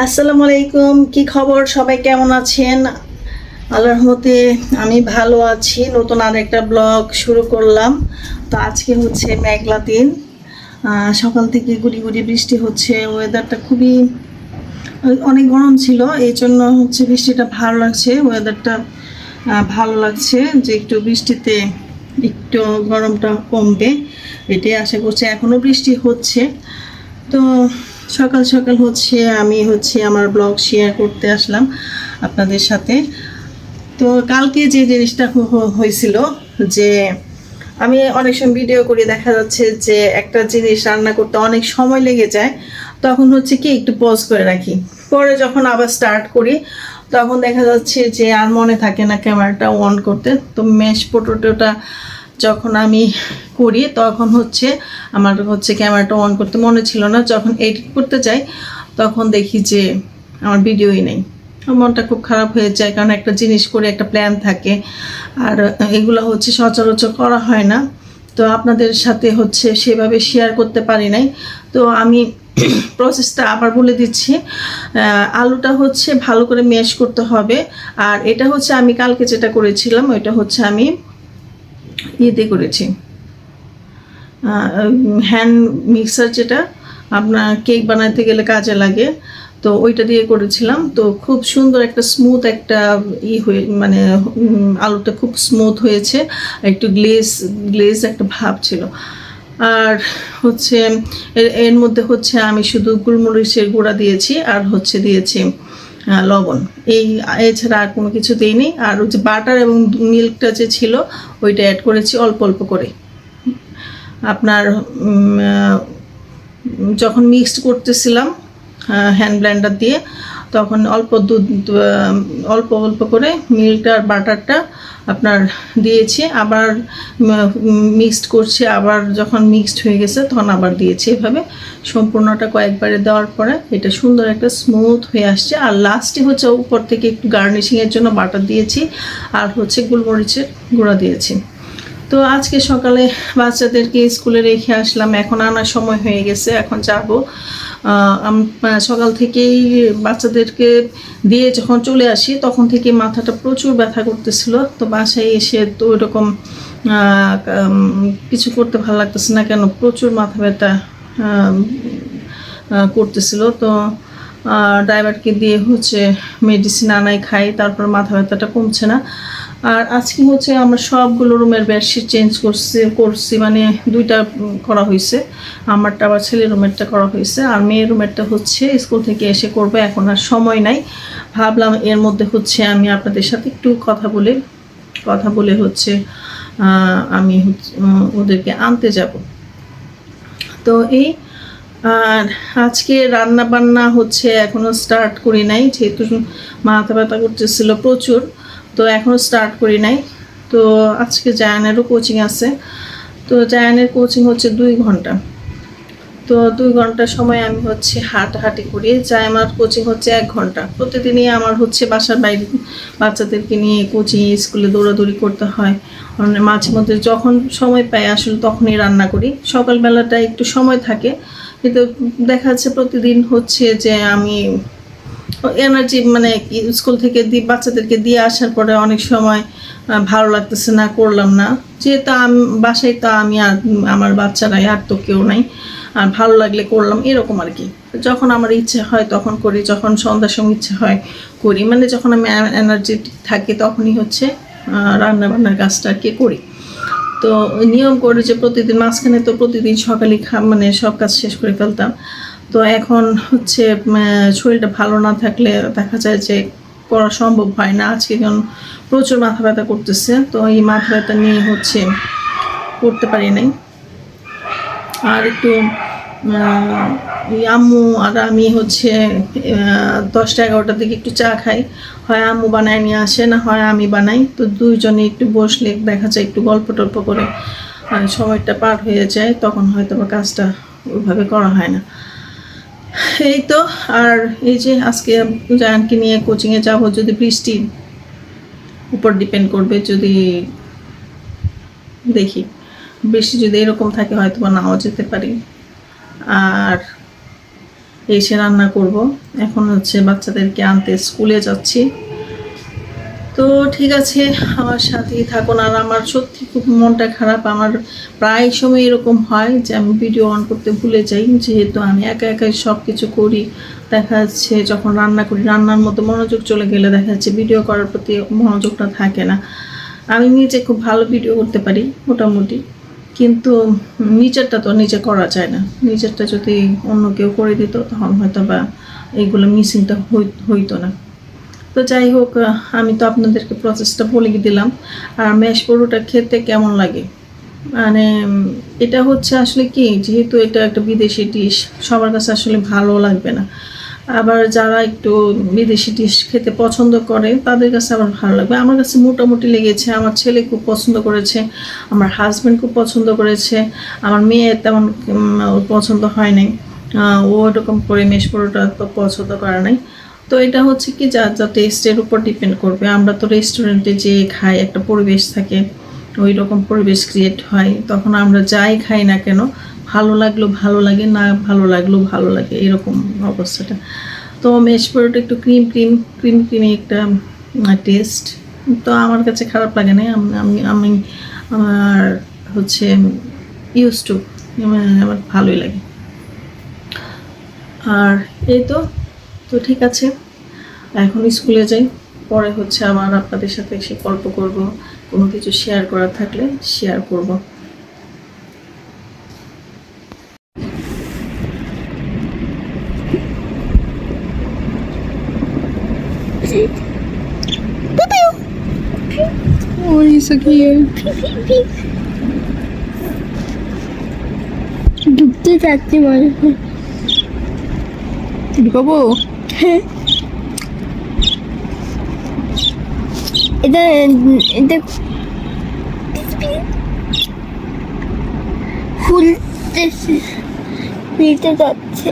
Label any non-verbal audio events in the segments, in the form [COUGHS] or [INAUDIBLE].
আসসালামু আলাইকুম, কি খবর? সবাই কেমন আছেন? আল্লাহর রহমতে আমি ভালো আছি। নতুন আর একটা ব্লগ শুরু করলাম। তো আজকে হচ্ছে মেঘলা দিন। সকাল থেকে গুড়ি গুড়ি বৃষ্টি হচ্ছে। ওয়েদারটা খুবই, অনেক গরম ছিল। এই জন্য হচ্ছে বৃষ্টিটা ভালো লাগছে। ওয়েদারটা ভালো লাগছে যে একটু বৃষ্টিতে একটু গরমটা কমবে। এটাই আশা করছি। এখনও বৃষ্টি হচ্ছে। তো সকাল সকাল হচ্ছে আমি হচ্ছে আমার ব্লগ শেয়ার করতে আসলাম আপনাদের সাথে। তো কালকে যে জিনিসটা হয়েছিল যে আমি অনেক সময় ভিডিও করে দেখা যাচ্ছে যে একটা জিনিস রান্না করতে অনেক সময় লেগে যায়, তখন হচ্ছে কি একটু পজ করে রাখি। পরে যখন আবার স্টার্ট করি, তখন দেখা যাচ্ছে যে আর মনে থাকে না ক্যামেরাটা অন করতে। তো মেশ পোটোটোটা যখন আমি করি, তখন হচ্ছে আমার হচ্ছে ক্যামেরাটা অন করতে মনে ছিল না। যখন এডিট করতে যাই, তখন দেখি যে আমার ভিডিওই নেই। মনটা খুব খারাপ হয়ে যায়, কারণ একটা জিনিস করে একটা প্ল্যান থাকে। আর এগুলো হচ্ছে সচরাচর করা হয় না। তো আপনাদের সাথে হচ্ছে সেভাবে শেয়ার করতে পারি নাই। তো আমি [COUGHS] প্রসেসটা আবার বলে দিচ্ছি। আলুটা হচ্ছে ভালো করে ম্যাশ করতে হবে। আর এটা হচ্ছে আমি কালকে যেটা করেছিলাম, ওইটা হচ্ছে আমি ইয়েতে করেছি। হ্যান্ড মিক্সার যেটা, আপনার কেক বানাতে গেলে কাজে লাগে। তো ওইটা দিয়ে করেছিলাম। তো খুব সুন্দর একটা স্মুথ একটা ই হয়ে মানে আলুটা খুব স্মুথ হয়েছে। একটু গ্লেজ গ্লেজ একটা ভাব ছিল। আর হচ্ছে এর- মধ্যে হচ্ছে আমি শুধু গোলমরিচের গুঁড়া দিয়েছি। আর হচ্ছে দিয়েছি লবণ। এই, এছাড়া আর কোনো কিছু দিইনি আর ওই যে বাটার এবং মিল্কটা যে ছিল, ওইটা অ্যাড করেছি অল্প অল্প করে। আপনার যখন মিক্সড করতেছিলাম হ্যান্ড ব্লেন্ডার দিয়ে তখন অল্প দুধ অল্প অল্প করে মিল্কটা আর বাটারটা আপনার দিয়েছি। আবার মিক্সড করছি। আবার যখন মিক্সড হয়ে গেছে, তখন আবার দিয়েছি এভাবে। সম্পূর্ণটা কয়েকবারে দেওয়ার পরে এটা সুন্দর একটা স্মুথ হয়ে আসছে। আর লাস্টে হচ্ছে উপর থেকে একটু গার্নিশিংয়ের জন্য বাটার দিয়েছি। আর হচ্ছে গোলমরিচের গুঁড়া দিয়েছি। তো আজকে সকালে বাচ্চাদেরকে স্কুলে রেখে আসলাম। এখন আনার সময় হয়ে গেছে। এখন যাব। সকাল থেকেই বাচ্চাদেরকে দিয়ে যখন চলে আসি, তখন থেকে মাথাটা প্রচুর ব্যথা করতেছিল। তো বাসায় এসে তো ওইরকম কিছু করতে ভালো লাগতেছে না কেন? প্রচুর মাথা ব্যথা করতেছিল। তো ড্রাইভারকে দিয়ে হচ্ছে মেডিসিন আনাই খাই, তারপর মাথা ব্যথাটা কমছে না। আর আজকে হচ্ছে আমরা সবগুলো রুমের বেডশিট চেঞ্জ করছি করছি মানে দুইটা করা হয়েছে আমারটা আবার ছেলের রুমেরটা করা হয়েছে আর মেয়ের রুমেরটা হচ্ছে স্কুল থেকে এসে করবে, এখন আর সময় নাই। ভাবলাম এর মধ্যে হচ্ছে আমি আপনাদের সাথে একটু কথা বলে কথা বলে হচ্ছে আমি ওদেরকে আনতে যাব। তো এই আর আজকে রান্না বান্না হচ্ছে এখনও স্টার্ট করি নাই, যেহেতু মাথা ব্যথা করতেছিল প্রচুর, তো এখনও স্টার্ট করি নাই। তো আজকে জায়ানেরও কোচিং আছে, তো জায়ানের কোচিং হচ্ছে দুই ঘণ্টা। তো দুই ঘণ্টা সময় আমি হচ্ছে হাঁটাহাঁটি করি যাই আমার কোচিং হচ্ছে এক ঘণ্টা। প্রতিদিনই আমার হচ্ছে বাসার বাইরে বাচ্চাদেরকে নিয়ে কোচিং স্কুলে দৌড়াদৌড়ি করতে হয়। মানে মাঝে মধ্যে যখন সময় পাই আসলে তখনই রান্না করি। সকালবেলাটা একটু সময় থাকে কিন্তু দেখা যাচ্ছে প্রতিদিন হচ্ছে যে আমি এনার্জি মানে স্কুল থেকে দিয়ে বাচ্চাদেরকে দিয়ে আসার পরে অনেক সময় ভালো লাগতেছে না, করলাম না। যেহেতু আমি, বাসায় তো আমি আর আমার বাচ্চারাই আর তো কেউ নাই। আর ভালো লাগলে করলাম, এরকম আর কি। যখন আমার ইচ্ছে হয় তখন করি, যখন সন্ধ্যার সময় ইচ্ছে হয় করি। মানে যখন আমি এনার্জি থাকি তখনই হচ্ছে রান্না বান্নার কাজটা আর কি করি। তো নিয়ম করে যে প্রতিদিন, মাঝখানে তো প্রতিদিন সকালে খা মানে সব কাজ শেষ করে ফেলতাম। তো এখন হচ্ছে শরীরটা ভালো না থাকলে দেখা যায় যে করা সম্ভব হয় না। আজকে কারণ প্রচুর মাথা ব্যথা করতেছে, তো এই মাথা ব্যথা নিয়ে হচ্ছে করতে পারি নাই। আর একটু আম্মু আর আমি হচ্ছে দশটা এগারোটার দিকে একটু চা খাই। হয় আম্মু বানায় নিয়ে আসে, না হয় আমি বানাই। তো দুইজনে একটু বসলে দেখা যায় একটু গল্প টল্প করে সময়টা পার হয়ে যায়, তখন হয়তো বা কাজটা ওইভাবে করা হয় না। এই তো, আর এই যে আজকে জায়ানকে নিয়ে কোচিংয়ে যাব, যদি বৃষ্টি উপর ডিপেন্ড করবে, যদি দেখি। বৃষ্টি যদি এরকম থাকে হয়তো বা নাও যেতে পারি। আর এসে রান্না করব। এখন হচ্ছে বাচ্চাদেরকে আনতে স্কুলে যাচ্ছি। তো ঠিক আছে, আমার সাথেই থাকুন। আর আমার সত্যি খুব মনটা খারাপ। আমার প্রায় সময় এরকম হয় যে আমি ভিডিও অন করতে ভুলে যাই। যেহেতু আমি একা একাই সব কিছু করি, দেখা যাচ্ছে যখন রান্না করি, রান্নার মতো মনোযোগ চলে গেলে দেখা যাচ্ছে ভিডিও করার প্রতি মনোযোগটা থাকে না। আমি নিজে খুব ভালো ভিডিও করতে পারি, মোটামুটি। কিন্তু নিজেরটা তো নিজে করা যায় না। নিজেরটা যদি অন্য কেউ করে দিত, তখন হয়তো বা এইগুলো মিসিংটা হইতো না। তো যাই হোক আমি তো আপনাদেরকে প্রসেসটা বলে দিলাম। আর ম্যাশ পরোটা খেতে কেমন লাগে? মানে এটা হচ্ছে আসলে কি, যেহেতু এটা একটা বিদেশি ডিশ সবার কাছে আসলে ভালো লাগবে না। আবার যারা একটু বিদেশি ডিশ খেতে পছন্দ করে, তাদের কাছে আবার ভালো লাগবে। আমার কাছে মোটামুটি লেগেছে। আমার ছেলে খুব পছন্দ করেছে, আমার হাজব্যান্ড খুব পছন্দ করেছে, আমার মেয়ে তেমন পছন্দ হয় নাই। ও এরকম করে মেশ পরোটা তো পছন্দ করে নাই। তো এটা হচ্ছে কি, যা যা টেস্টের উপর ডিপেন্ড করবে। আমরা তো রেস্টুরেন্টে যে খাই, একটা পরিবেশ থাকে ওই রকম পরিবেশ ক্রিয়েট হয়। তখন আমরা যাই খাই না কেন ভালো লাগল, ভালো লাগে, না ভালো লাগল, ভালো লাগে, এরকম অবস্থাটা। তো মেশ পরোটা একটু ক্রিম ক্রিম ক্রিম ক্রিমি একটা টেস্ট তো আমার কাছে খারাপ লাগে না, আমি আমি আমি আমার হচ্ছে ইউজ টু আমার ভালোই লাগে। আর এই তো তো ঠিক আছে। এখন স্কুলে যাই, পরে হচ্ছে আবার আপনাদের সাথে এসে গল্প করব, কোনো কিছু শেয়ার করার থাকলে শেয়ার করব। Oh, he's so cute. ঢুকতে চাচ্ছি মনে। হয়। ঢুকাবো এটা এটা ফুলতে ফুলতে যাচ্ছে।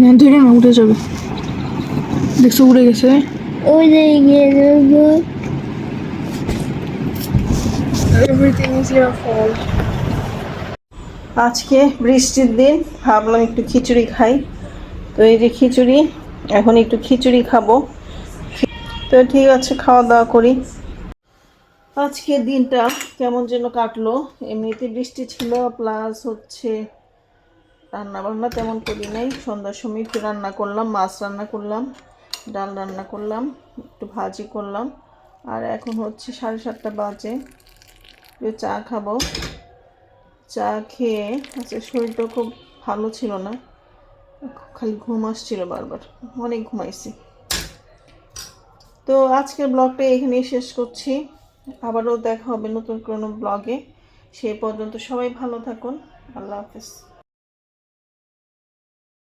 না ধরে না উঠে যাবে। দেখছ উড়ে গেছে? ওই যে গিয়ে দেবো এভরিথিং ইজ ইয়ার ফল্ট আজকে বৃষ্টির দিন ভাবলাম একটু খিচুড়ি খাই। তো এই যে খিচুড়ি এখন একটু খিচুড়ি খাব। তো ঠিক আছে খাওয়া দাওয়া করি। আজকে দিনটা কেমন যেন কাটলো। এমনিতে বৃষ্টি ছিল প্লাস হচ্ছে রান্না বান্না তেমন করি নাই। সন্ধ্যার সময় একটু রান্না করলাম মাছ রান্না করলাম। ডাল রান্না করলাম, একটু ভাজি করলাম। আর এখন হচ্ছে সাড়ে সাতটা বাজে। একটু চা খাব। চা খেয়ে আজকে শরীরটা খুব ভালো ছিল না। খালি ঘুম আসছিল বারবার। অনেক ঘুমাইছি। তো আজকের ব্লগটা এখানেই শেষ করছি। আবারও দেখা হবে নতুন কোনো ব্লগে। সেই পর্যন্ত সবাই ভালো থাকুন। আল্লাহ হাফেজ।